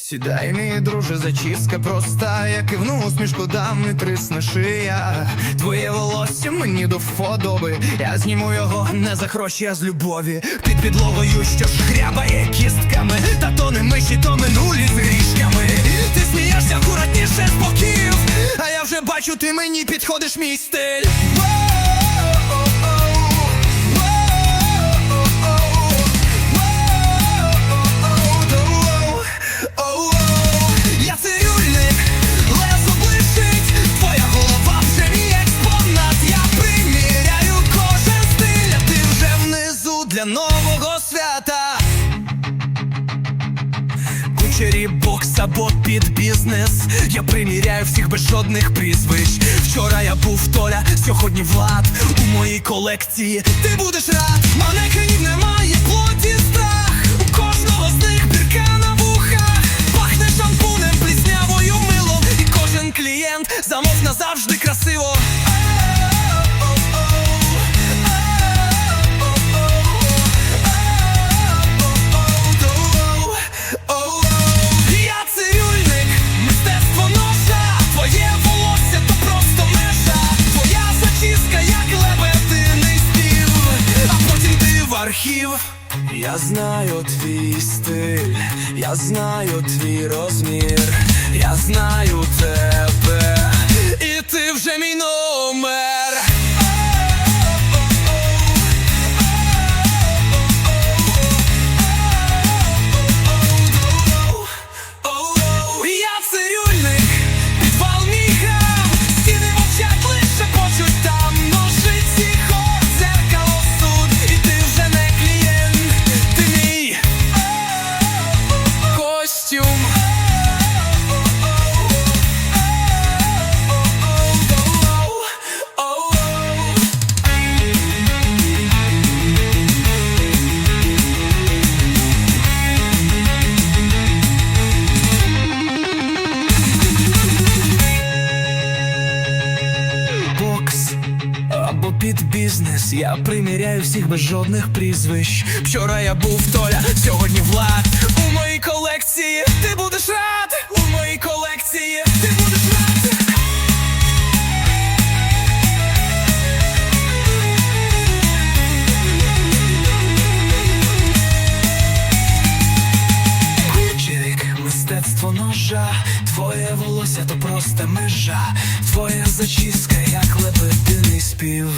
Сідай, мій друже, зачіска проста, я кивну усмішку дам і трисне шия. Твоє волосся мені до вподоби. Я зніму його не за гроші, а з любові. Під підлогою, що шкрябає кістками, та то не миші, то минулі з грішками. Ти смієшся акуратніше з боків, а я вже бачу, ти мені підходиш мій стиль. Для нового свята. Кучері бокс або під бізнес. Я приміряю всіх без жодних прізвищ. Вчора я був Толя, сьогодні Влад. У моїй колекції ти будеш рад. Манекенів немає, плоті Я знаю твій стиль, я знаю твій розмір, я знаю тебе, костюм бокс або під бізнес. Я приміряю всіх без жодних прізвищ. Вчора я був Толя, сьогодні Влад. Ти будеш рад. У моїй колекції ти будеш рад. Мистецтво ножа, твоє волосся то просто межа, твоя зачіска, як лебединий спів,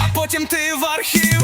а потім ти в архів.